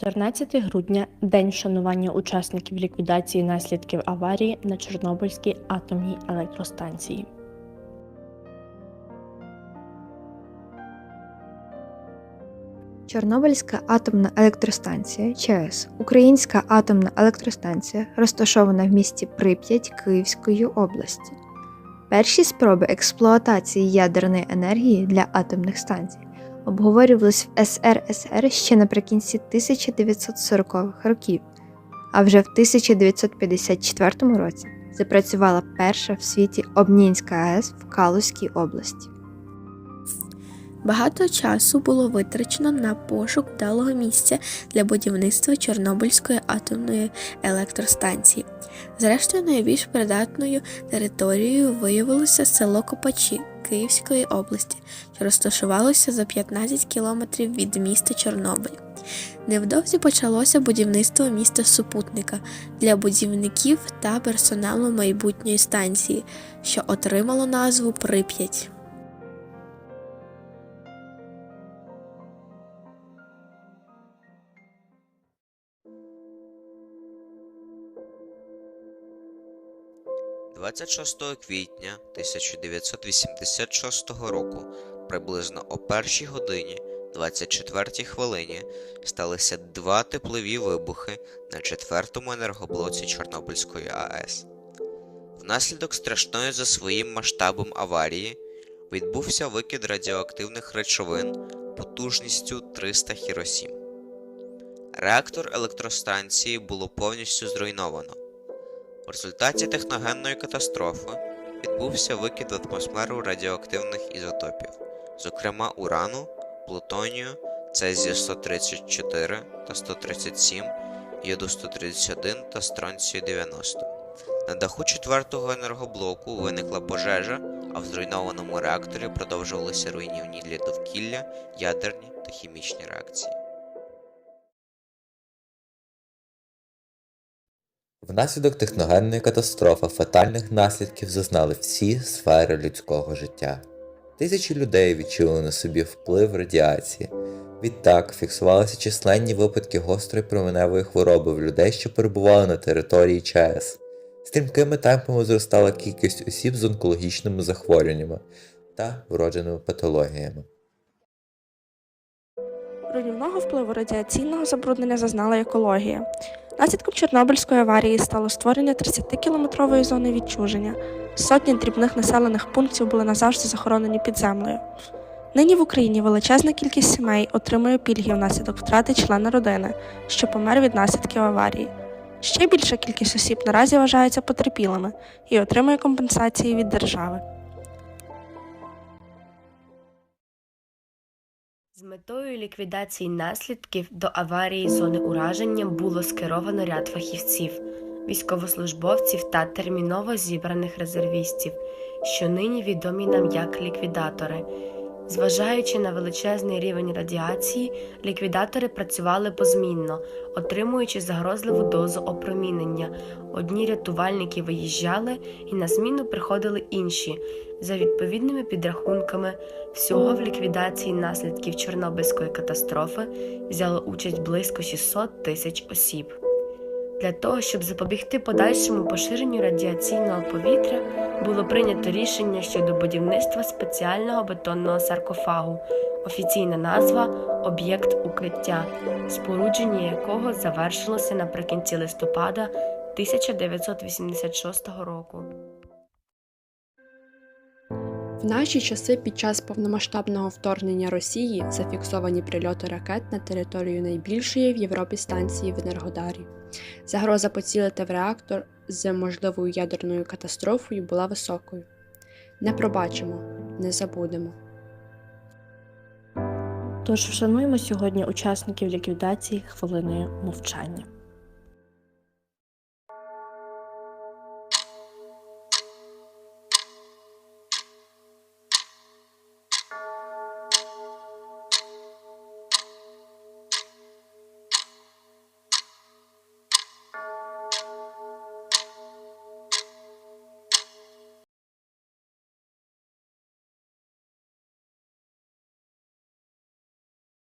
14 грудня день вшанування учасників ліквідації наслідків аварії на Чорнобильській атомній електростанції. Чорнобильська атомна електростанція ЧАЕС Українська атомна електростанція розташована в місті Прип'ять Київської області. Перші спроби експлуатації ядерної енергії для атомних станцій обговорювались в СРСР ще наприкінці 1940-х років, а вже в 1954 році запрацювала перша в світі Обнінська АЕС в Калузькій області. Багато часу було витрачено на пошук вдалого місця для будівництва Чорнобильської атомної електростанції. Зрештою, найбільш придатною територією виявилося село Копачі Київської області, що розташувалося за 15 кілометрів від міста Чорнобиль. Невдовзі почалося будівництво міста супутника для будівників та персоналу майбутньої станції, що отримало назву Прип'ять. – 26 квітня 1986 року приблизно о першій годині 24 хвилині сталися два теплові вибухи на четвертому енергоблоці Чорнобильської АЕС. Внаслідок страшної за своїм масштабом аварії відбувся викид радіоактивних речовин потужністю 300 хіросім. Реактор електростанції було повністю зруйновано. В результаті техногенної катастрофи відбувся викид в атмосферу радіоактивних ізотопів, зокрема урану, плутонію, цезію 134 та 137, йоду 131 та стронцію 90. На даху четвертого енергоблоку виникла пожежа, а в зруйнованому реакторі продовжувалися руйнівні для довкілля, ядерні та хімічні реакції. Внаслідок техногенної катастрофи фатальних наслідків зазнали всі сфери людського життя. Тисячі людей відчули на собі вплив радіації. Відтак фіксувалися численні випадки гострої променевої хвороби в людей, що перебували на території ЧАЕС. Стрімкими темпами зростала кількість осіб з онкологічними захворюваннями та вродженими патологіями. Руйнівного впливу радіаційного забруднення зазнала екологія. Наслідком Чорнобильської аварії стало створення 30-кілометрової зони відчуження. Сотні дрібних населених пунктів були назавжди захоронені під землею. Нині в Україні величезна кількість сімей отримує пільги внаслідок втрати члена родини, що помер від наслідків аварії. Ще більша кількість осіб наразі вважаються потерпілими і отримує компенсації від держави. З метою ліквідації наслідків до аварії зони ураження було скеровано ряд фахівців, військовослужбовців та терміново зібраних резервістів, що нині відомі нам як ліквідатори. Зважаючи на величезний рівень радіації, ліквідатори працювали позмінно, отримуючи загрозливу дозу опромінення. Одні рятувальники виїжджали, і на зміну приходили інші. За відповідними підрахунками, всього в ліквідації наслідків Чорнобильської катастрофи взяло участь близько 600 тисяч осіб. Для того, щоб запобігти подальшому поширенню радіаційного повітря, було прийнято рішення щодо будівництва спеціального бетонного саркофагу, офіційна назва об'єкт укриття, спорудження якого завершилося наприкінці листопада 1986 року. В наші часи під час повномасштабного вторгнення Росії зафіксовані прильоти ракет на територію найбільшої в Європі станції в Енергодарі. Загроза поцілити в реактор з можливою ядерною катастрофою була високою. Не пробачимо, не забудемо. Тож вшануємо сьогодні учасників ліквідації хвилиною мовчання.